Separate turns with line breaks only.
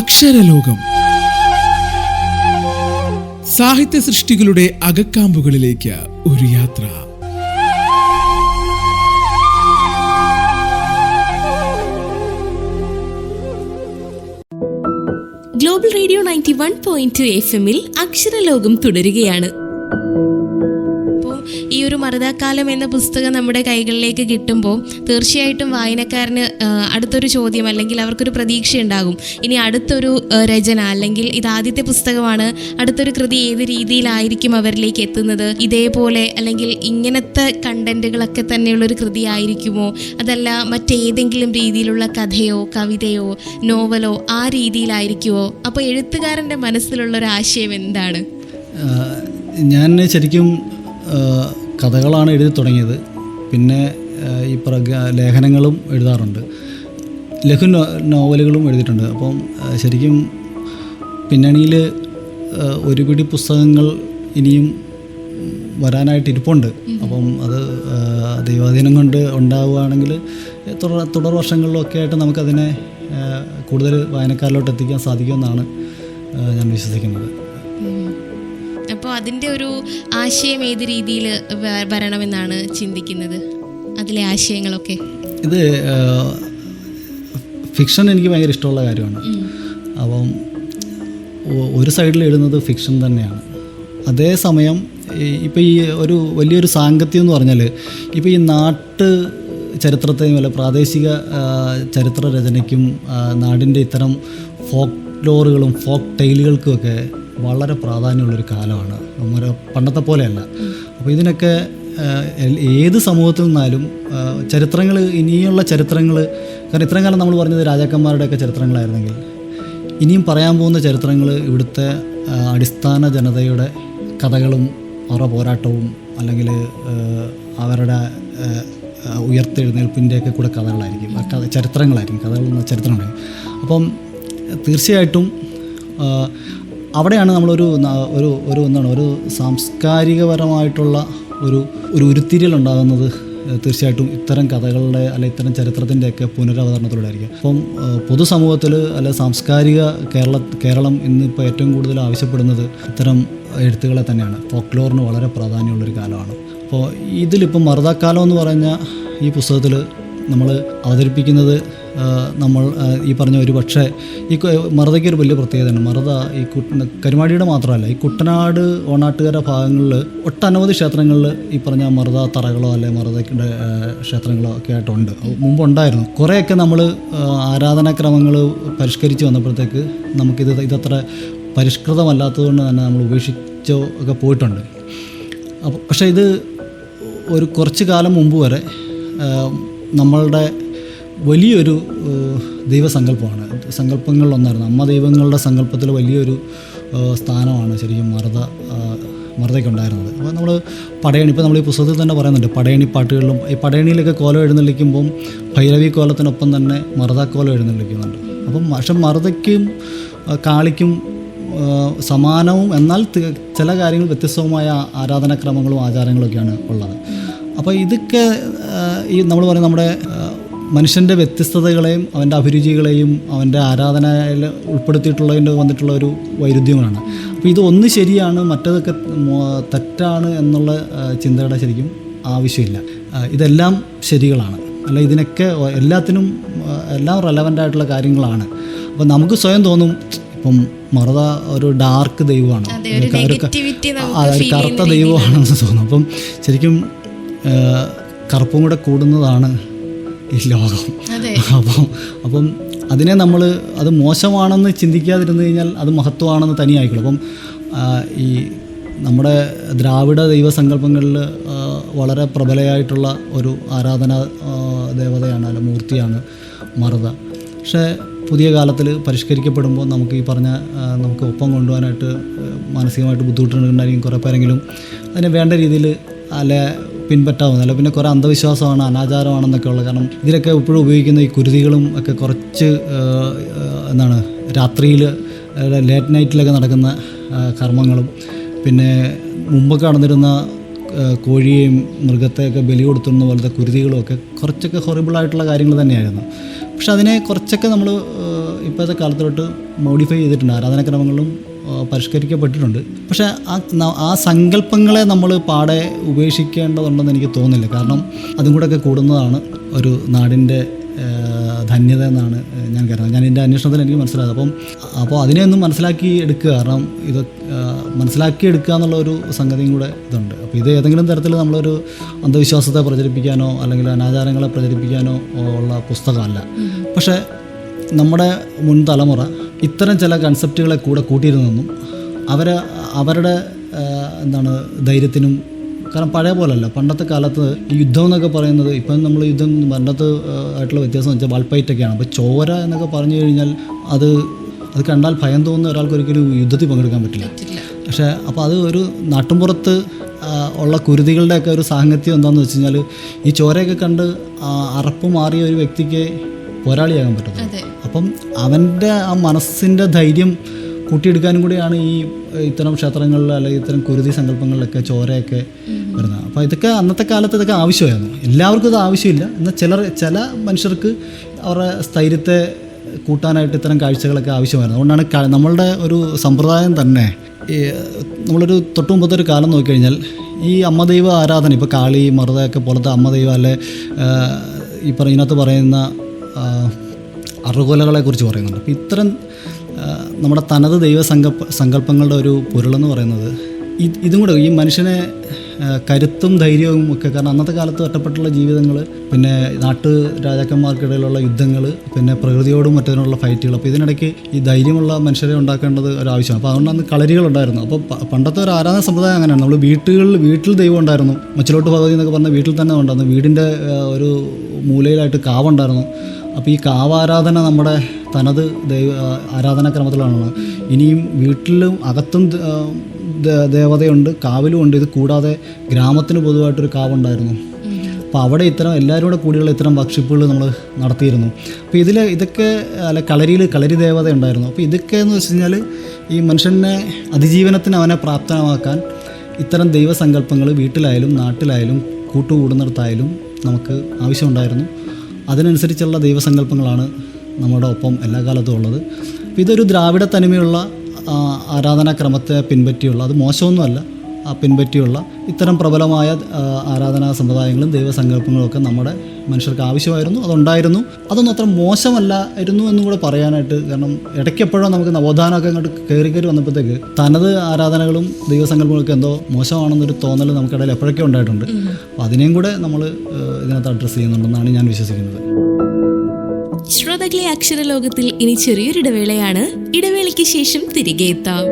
അക്ഷരലോകം. സാഹിത്യ സൃഷ്ടികളുടെ അകക്കാമ്പുകളിലേക്ക് ഒരു യാത്ര.
Global radio ninety one point two F എമ്മിൽ അക്ഷരലോകം തുടരുകയാണ്. മറുതാക്കാലം എന്ന പുസ്തകം നമ്മുടെ കൈകളിലേക്ക് കിട്ടുമ്പോൾ തീർച്ചയായിട്ടും വായനക്കാരന് അടുത്തൊരു ചോദ്യം അല്ലെങ്കിൽ അവർക്കൊരു പ്രതീക്ഷ ഉണ്ടാകും ഇനി അടുത്തൊരു രചന അല്ലെങ്കിൽ ഇത് ആദ്യത്തെ പുസ്തകമാണ് അടുത്തൊരു കൃതി ഏത് രീതിയിലായിരിക്കും അവരിലേക്ക് എത്തുന്നത്? ഇതേപോലെ അല്ലെങ്കിൽ ഇങ്ങനത്തെ കണ്ടന്റുകളൊക്കെ തന്നെയുള്ളൊരു കൃതി ആയിരിക്കുമോ? അതല്ല മറ്റേതെങ്കിലും രീതിയിലുള്ള കഥയോ കവിതയോ നോവലോ ആ രീതിയിലായിരിക്കുമോ? അപ്പോൾ എഴുത്തുകാരന്റെ മനസ്സിലുള്ള ഒരു ആശയം എന്താണ്
ഞാൻ ശരിക്കും കഥകളാണ് എഴുതി തുടങ്ങിയത്. പിന്നെ ഈ പ്രക ലേഖനങ്ങളും എഴുതാറുണ്ട്. ലഘു നോവലുകളും എഴുതിയിട്ടുണ്ട്. അപ്പം ശരിക്കും പിന്നണിയിൽ ഒരുപിടി ഒരു പിടി പുസ്തകങ്ങൾ ഇനിയും വരാനായിട്ട് ഇരിപ്പുണ്ട്. അപ്പം അത് ദൈവാധീനം കൊണ്ട് ഉണ്ടാവുകയാണെങ്കിൽ തുടർ തുടർ വർഷങ്ങളിലൊക്കെ ആയിട്ട് നമുക്കതിനെ കൂടുതൽ വായനക്കാരിലോട്ട് എത്തിക്കാൻ സാധിക്കുമെന്നാണ് ഞാൻ വിശ്വസിക്കുന്നത്.
അപ്പോൾ അതിന്റെ ഒരു ആശയം ഏത് രീതിയിൽ വരണമെന്നാണ് ചിന്തിക്കുന്നത്? അതിലെ ആശയങ്ങളൊക്കെ.
ഇത് ഫിക്ഷൻ എനിക്ക് ഭയങ്കര ഇഷ്ടമുള്ള കാര്യമാണ്. അപ്പം ഒരു സൈഡിൽ എഴുതുന്നത് ഫിക്ഷൻ തന്നെയാണ്. അതേസമയം ഇപ്പോൾ ഈ ഒരു വലിയൊരു സാങ്കത്യം എന്ന് പറഞ്ഞാൽ ഇപ്പോൾ ഈ നാട്ട് ചരിത്രത്തെയും അല്ല പ്രാദേശിക ചരിത്ര രചനയ്ക്കും നാടിന്റെ ഇത്തരം ഫോക്ക് ലോറുകളും ഫോക്ക് ടൈലുകൾക്കുമൊക്കെ വളരെ പ്രാധാന്യമുള്ളൊരു കാലമാണ്. നമ്മുടെ പണ്ടത്തെ പോലെയല്ല. അപ്പോൾ ഇതിനൊക്കെ ഏത് സമൂഹത്തിൽ നിന്നാലും ചരിത്രങ്ങൾ ഇനിയുള്ള ചരിത്രങ്ങൾ കാരണം ഇത്രയും കാലം നമ്മൾ പറഞ്ഞത് രാജാക്കന്മാരുടെയൊക്കെ ചരിത്രങ്ങളായിരുന്നെങ്കിൽ ഇനിയും പറയാൻ പോകുന്ന ചരിത്രങ്ങൾ ഇവിടുത്തെ അടിസ്ഥാന ജനതയുടെ കഥകളും അവരുടെ പോരാട്ടവും അല്ലെങ്കിൽ അവരുടെ ഉയർത്തെഴുന്നേൽപ്പിന്റെയൊക്കെ കൂടെ കഥകളായിരിക്കും. ചരിത്രങ്ങളായിരിക്കും. കഥകളെന്ന ചരിത്രങ്ങളായിരിക്കും. അപ്പം തീർച്ചയായിട്ടും അവിടെയാണ് നമ്മളൊരു ഒരു ഒരു എന്താണ് ഒരു സാംസ്കാരികപരമായിട്ടുള്ള ഒരു ഒരു ഉരുത്തിരിയൽ ഉണ്ടാകുന്നത്. തീർച്ചയായിട്ടും ഇത്തരം കഥകളുടെ അല്ലെ ഇത്തരം ചരിത്രത്തിന്റെയൊക്കെ പുനരവതരണത്തിലൂടെ ആയിരിക്കും അപ്പം പൊതുസമൂഹത്തിൽ അല്ലെ സാംസ്കാരിക കേരള കേരളം ഇന്നിപ്പോൾ ഏറ്റവും കൂടുതൽ ആവശ്യപ്പെടുന്നത് ഇത്തരം എഴുത്തുകളെ തന്നെയാണ്. ഫോക്ലോറിന് വളരെ പ്രാധാന്യമുള്ളൊരു കാലമാണ്. അപ്പോൾ ഇതിലിപ്പം മറുതാക്കാലം എന്ന് പറഞ്ഞ ഈ പുസ്തകത്തിൽ നമ്മൾ അവതരിപ്പിക്കുന്നത് നമ്മൾ ഈ പറഞ്ഞ ഒരു പക്ഷേ ഈ മറുതയ്ക്ക് ഒരു വലിയ പ്രത്യേകതയാണ് മറുത ഈ കുട്ട കരുമാടിയുടെ മാത്രമല്ല ഈ കുട്ടനാട് ഓണാട്ടുകര ഭാഗങ്ങളിൽ ഒട്ടനവധി ക്ഷേത്രങ്ങളിൽ ഈ പറഞ്ഞ മറുത തറകളോ അല്ലെ മറുതയ്ക്കുടെ ക്ഷേത്രങ്ങളോ ഒക്കെ ആയിട്ടുണ്ട്. മുമ്പുണ്ടായിരുന്നു. കുറേയൊക്കെ നമ്മൾ ആരാധനാക്രമങ്ങൾ പരിഷ്കരിച്ച് വന്നപ്പോഴത്തേക്ക് നമുക്കിത് ഇതത്ര പരിഷ്കൃതമല്ലാത്തതുകൊണ്ട് തന്നെ നമ്മൾ ഉപേക്ഷിച്ചോ ഒക്കെ പോയിട്ടുണ്ട്. അപ്പോൾ പക്ഷേ ഇത് ഒരു കുറച്ച് കാലം മുമ്പ് വരെ നമ്മളുടെ വലിയൊരു ദൈവസങ്കല്പമാണ്. സങ്കല്പങ്ങളിലൊന്നായിരുന്നു. അമ്മ ദൈവങ്ങളുടെ സങ്കല്പത്തിൽ വലിയൊരു സ്ഥാനമാണ് ശരിക്കും മറുത മറുതയ്ക്കുണ്ടായിരുന്നത്. അപ്പോൾ നമ്മൾ പടയണി ഇപ്പോൾ നമ്മൾ ഈ പുസ്തകത്തിൽ തന്നെ പറയുന്നുണ്ട് പടയണി പാട്ടുകളിലും ഈ പടയണിയിലൊക്കെ കോലം എഴുന്നള്ളിക്കുമ്പം ഭൈരവി കോലത്തിനൊപ്പം തന്നെ മറുത കോലം എഴുന്നള്ളിക്കുന്നുണ്ട്. അപ്പം പക്ഷെ മറുതയ്ക്കും കാളിക്കും സമാനവും എന്നാൽ ചില കാര്യങ്ങൾ വ്യത്യസ്തവുമായ ആരാധനാക്രമങ്ങളും ആചാരങ്ങളൊക്കെയാണ് ഉള്ളത്. അപ്പോൾ ഇതൊക്കെ ഈ നമ്മൾ പറയുന്ന നമ്മുടെ മനുഷ്യന്റെ വ്യത്യസ്തതകളെയും അവന്റെ അഭിരുചികളെയും അവന്റെ ആരാധനയിൽ ഉൾപ്പെടുത്തിയിട്ടുള്ളതിന്റെ വന്നിട്ടുള്ള ഒരു വൈരുദ്ധ്യങ്ങളാണ് അപ്പോൾ ഇത് ഒന്ന് ശരിയാണ് മറ്റതൊക്കെ തെറ്റാണ് എന്നുള്ള ചിന്തയുടെ ശരിക്കും ആവശ്യമില്ല. ഇതെല്ലാം ശരികളാണ്. അല്ല ഇതിനൊക്കെ എല്ലാത്തിനും എല്ലാം റെലവന്റ് ആയിട്ടുള്ള കാര്യങ്ങളാണ്. അപ്പോൾ നമുക്ക് സ്വയം തോന്നും ഇപ്പം മറുത ഒരു ഡാർക്ക് ദൈവമാണ്.
ഒരു
കറുത്ത ദൈവമാണെന്ന് തോന്നും. അപ്പം ശരിക്കും കറുപ്പും കൂടെ കൂടുന്നതാണ് ഈ ലോകം അപ്പം അപ്പം അതിനെ നമ്മൾ അത് മോശമാണെന്ന് ചിന്തിക്കാതിരുന്നു കഴിഞ്ഞാൽ അത് മഹത്വമാണെന്ന് തനിയായിക്കോളും. അപ്പം ഈ നമ്മുടെ ദ്രാവിഡ ദൈവസങ്കല്പങ്ങളിൽ വളരെ പ്രബലയായിട്ടുള്ള ഒരു ആരാധന ദേവതയാണ് അല്ല മൂർത്തിയാണ് മറുത. പക്ഷേ പുതിയ കാലത്തിൽ പരിഷ്കരിക്കപ്പെടുമ്പോൾ നമുക്ക് ഈ പറഞ്ഞ നമുക്ക് ഒപ്പം കൊണ്ടുപോകാനായിട്ട് മാനസികമായിട്ട് ബുദ്ധിമുട്ടുണ്ടായിരിക്കും കുറേ പേരെങ്കിലും. അതിനെ വേണ്ട രീതിയിൽ അല്ലെ പിൻപറ്റാവുന്ന അല്ല പിന്നെ കുറേ അന്ധവിശ്വാസമാണ് അനാചാരമാണെന്നൊക്കെ ഉള്ളത് കാരണം ഇതിലൊക്കെ ഇപ്പോഴും ഉപയോഗിക്കുന്ന ഈ കുരുതികളും ഒക്കെ കുറച്ച് എന്താണ് രാത്രിയിൽ ലേറ്റ് നൈറ്റിലൊക്കെ നടക്കുന്ന കർമ്മങ്ങളും. പിന്നെ മുമ്പൊക്കെ നടന്നിരുന്ന കോഴിയെയും മൃഗത്തെയൊക്കെ ബലി കൊടുത്തുന്ന പോലത്തെ കുരുതികളും ഒക്കെ കുറച്ചൊക്കെ ഹൊറിബിളായിട്ടുള്ള കാര്യങ്ങൾ തന്നെയായിരുന്നു. പക്ഷെ അതിനെ കുറച്ചൊക്കെ നമ്മൾ ഇപ്പോഴത്തെ കാലത്തോട്ട് മോഡിഫൈ ചെയ്തിട്ടുണ്ട് ആരാധനാക്രമങ്ങളും പരിഷ്കരിക്കപ്പെട്ടിട്ടുണ്ട്. പക്ഷേ ആ ആ സങ്കല്പങ്ങളെ നമ്മൾ പാടെ ഉപേക്ഷിക്കേണ്ടതുണ്ടെന്ന് എനിക്ക് തോന്നുന്നില്ല. കാരണം അതും കൂടെയൊക്കെ കൂടുന്നതാണ് ഒരു നാടിന്റെ ധന്യത എന്നാണ് ഞാൻ കരുതുന്നത്. ഞാൻ എന്റെ അന്വേഷണത്തിൽ എനിക്ക് മനസ്സിലായത്. അപ്പം അപ്പോൾ അതിനെ ഒന്നും മനസ്സിലാക്കി എടുക്കുക. കാരണം ഇത് മനസ്സിലാക്കി എടുക്കുക എന്നുള്ള ഒരു സംഗതിയും കൂടെ ഇതുണ്ട്. അപ്പോൾ ഇത് ഏതെങ്കിലും തരത്തിൽ നമ്മളൊരു അന്ധവിശ്വാസത്തെ പ്രചരിപ്പിക്കാനോ അല്ലെങ്കിൽ അനാചാരങ്ങളെ പ്രചരിപ്പിക്കാനോ ഉള്ള പുസ്തകമല്ല. പക്ഷേ നമ്മുടെ മുൻ തലമുറ ഇത്തരം ചില കൺസെപ്റ്റുകളെ കൂടെ കൂട്ടിയിരുന്നെന്നും അവർ അവരുടെ എന്താണ് ധൈര്യത്തിനും കാരണം പഴയ പോലല്ല പണ്ടത്തെ കാലത്ത് ഈ യുദ്ധം എന്നൊക്കെ പറയുന്നത് ഇപ്പം നമ്മൾ യുദ്ധം പണ്ടത്തെ ആയിട്ടുള്ള വ്യത്യാസം എന്ന് വെച്ചാൽ വാൾപ്പയറ്റൊക്കെയാണ് അപ്പോൾ ചോര എന്നൊക്കെ പറഞ്ഞു കഴിഞ്ഞാൽ അത് അത് കണ്ടാൽ ഭയം തോന്നുന്ന ഒരാൾക്ക് ഒരിക്കലും യുദ്ധത്തിൽ പങ്കെടുക്കാൻ പറ്റില്ല. പക്ഷേ അപ്പോൾ അത് ഒരു നാട്ടിൻപുറത്ത് ആ, ഉള്ള കുരുതികളുടെയൊക്കെ ഒരു സാങ്കത്യം എന്താണെന്ന് വെച്ച് കഴിഞ്ഞാൽ ഈ ചോരയൊക്കെ കണ്ട് അറപ്പ് മാറിയ ഒരു വ്യക്തിക്ക് പോരാളിയാകാൻ പറ്റും
അതെ.
അപ്പം അവന്റെ ആ മനസ്സിന്റെ ധൈര്യം കൂട്ടിയെടുക്കാനും കൂടിയാണ് ഈ ഇത്തരം ക്ഷേത്രങ്ങളിൽ അല്ലെങ്കിൽ ഇത്തരം കുരുതി സങ്കല്പങ്ങളിലൊക്കെ ചോരയൊക്കെ വരുന്നത്. അപ്പോൾ ഇതൊക്കെ അന്നത്തെ കാലത്ത് ഇതൊക്കെ ആവശ്യമായിരുന്നു. എല്ലാവർക്കും ഇത് ആവശ്യമില്ല. എന്നാൽ ചിലർ ചില മനുഷ്യർക്ക് അവരുടെ സ്ഥൈര്യത്തെ കൂട്ടാനായിട്ട് ഇത്തരം കാഴ്ചകളൊക്കെ ആവശ്യമായിരുന്നു. അതുകൊണ്ടാണ് നമ്മളുടെ ഒരു സമ്പ്രദായം തന്നെ ഈ നമ്മളൊരു തൊട്ടു മുമ്പത്തെ ഒരു കാലം നോക്കിക്കഴിഞ്ഞാൽ ഈ അമ്മദൈവ ആരാധന ഇപ്പോൾ കാളി മറുതയൊക്കെ പോലത്തെ അമ്മദൈവ അല്ലെ ഈ പറയുന്നതിനകത്ത് ഇതിനകത്ത് പറയുന്ന ആ, അറുകൊലകളെ കുറിച്ച് പറയുന്നുണ്ട്. അപ്പോൾ ഇത്തരം നമ്മുടെ തനത് ദൈവ സങ്കല്പ സങ്കല്പങ്ങളുടെ ഒരു പൊരുളെന്ന് പറയുന്നത് ഇത് കൂടെ ഈ മനുഷ്യനെ കരുത്തും ധൈര്യവും ഒക്കെ കാരണം അന്നത്തെ കാലത്ത് ഒറ്റപ്പെട്ടുള്ള ജീവിതങ്ങൾ പിന്നെ നാട്ടു രാജാക്കന്മാർക്കിടയിലുള്ള യുദ്ധങ്ങൾ പിന്നെ പ്രകൃതിയോടും മറ്റതിനുള്ള ഫൈറ്റുകൾ അപ്പോൾ ഇതിനിടയ്ക്ക് ഈ ധൈര്യമുള്ള മനുഷ്യരെ ഉണ്ടാക്കേണ്ടത് ഒരു ആവശ്യമാണ് അപ്പോൾ അതുകൊണ്ട് അന്ന് കളരികളുണ്ടായിരുന്നു. അപ്പോൾ പണ്ടത്തെ ഒരു ആരാധന സമ്പ്രദായം അങ്ങനെയാണ്. നമ്മൾ വീട്ടുകളിൽ വീട്ടിൽ ദൈവം ഉണ്ടായിരുന്നു. മച്ചിലോട്ട് ഭഗവതി എന്നൊക്കെ പറഞ്ഞ വീട്ടിൽ തന്നെ ഉണ്ടായിരുന്നു. വീടിന്റെ ഒരു മൂലയിലായിട്ട് കാവുണ്ടായിരുന്നു. അപ്പോൾ ഈ കാവാരാധന നമ്മുടെ തനത് ദൈവ ആരാധനാക്രമത്തിലാണ് ഇനിയും വീട്ടിലും അകത്തും ദേവതയുണ്ട് കാവിലും ഉണ്ട്. ഇത് കൂടാതെ ഗ്രാമത്തിന് പൊതുവായിട്ടൊരു കാവുണ്ടായിരുന്നു. അപ്പോൾ അവിടെ ഇത്തരം എല്ലാവരും കൂടെ കൂടിയുള്ള ഇത്തരം വർക്ഷിപ്പുകൾ നമ്മൾ നടത്തിയിരുന്നു. അപ്പോൾ ഇതിൽ ഇതൊക്കെ അല്ല കളരിയിൽ കളരി ദേവത ഉണ്ടായിരുന്നു അപ്പോൾ ഇതൊക്കെ എന്ന് വെച്ച് കഴിഞ്ഞാൽ ഈ മനുഷ്യനെ അതിജീവനത്തിന് അവനെ പ്രാപ്തമാക്കാൻ ഇത്തരം ദൈവസങ്കല്പങ്ങൾ വീട്ടിലായാലും നാട്ടിലായാലും കൂട്ടുകൂടുന്നിടത്തായാലും നമുക്ക് ആവശ്യമുണ്ടായിരുന്നു. അതിനനുസരിച്ചുള്ള ദൈവസങ്കല്പങ്ങളാണ് നമ്മുടെ ഒപ്പം എല്ലാ കാലത്തും ഉള്ളത്. ഇതൊരു ദ്രാവിഡ തനിമയുള്ള ആരാധനാക്രമത്തെ പിൻപറ്റിയുള്ള അത് മോശമൊന്നുമല്ല. പിൻപറ്റിയുള്ള ഇത്തരം പ്രബലമായ ആരാധനാ സമ്പ്രദായങ്ങളും ദൈവസങ്കല്പങ്ങളുമൊക്കെ നമ്മുടെ മനുഷ്യർക്ക് ആവശ്യമായിരുന്നു അതുണ്ടായിരുന്നു. അതൊന്നും അത്ര മോശമല്ലായിരുന്നു എന്നും കൂടെ പറയാനായിട്ട് കാരണം ഇടയ്ക്കെപ്പോഴോ നമുക്ക് നവോത്ഥാനമൊക്കെ അങ്ങോട്ട് കയറി കയറി വന്നപ്പോഴത്തേക്ക് തനത് ആരാധനകളും ദൈവസങ്കല്പങ്ങളൊക്കെ എന്തോ മോശമാണെന്നൊരു തോന്നൽ നമുക്കിടയിൽ എപ്പോഴൊക്കെ ഉണ്ടായിട്ടുണ്ട്. അപ്പോൾ അതിനെയും കൂടെ നമ്മൾ ഇതിനകത്ത് അഡ്രസ്സ് ചെയ്യുന്നുണ്ടെന്നാണ് ഞാൻ വിശ്വസിക്കുന്നത്.
ശ്രോതാക്കളെ അക്ഷരലോകത്തിൽ ഇനി ചെറിയൊരു ഇടവേളയാണ് ഇടവേളയ്ക്ക് ശേഷം തിരികെ എത്താം.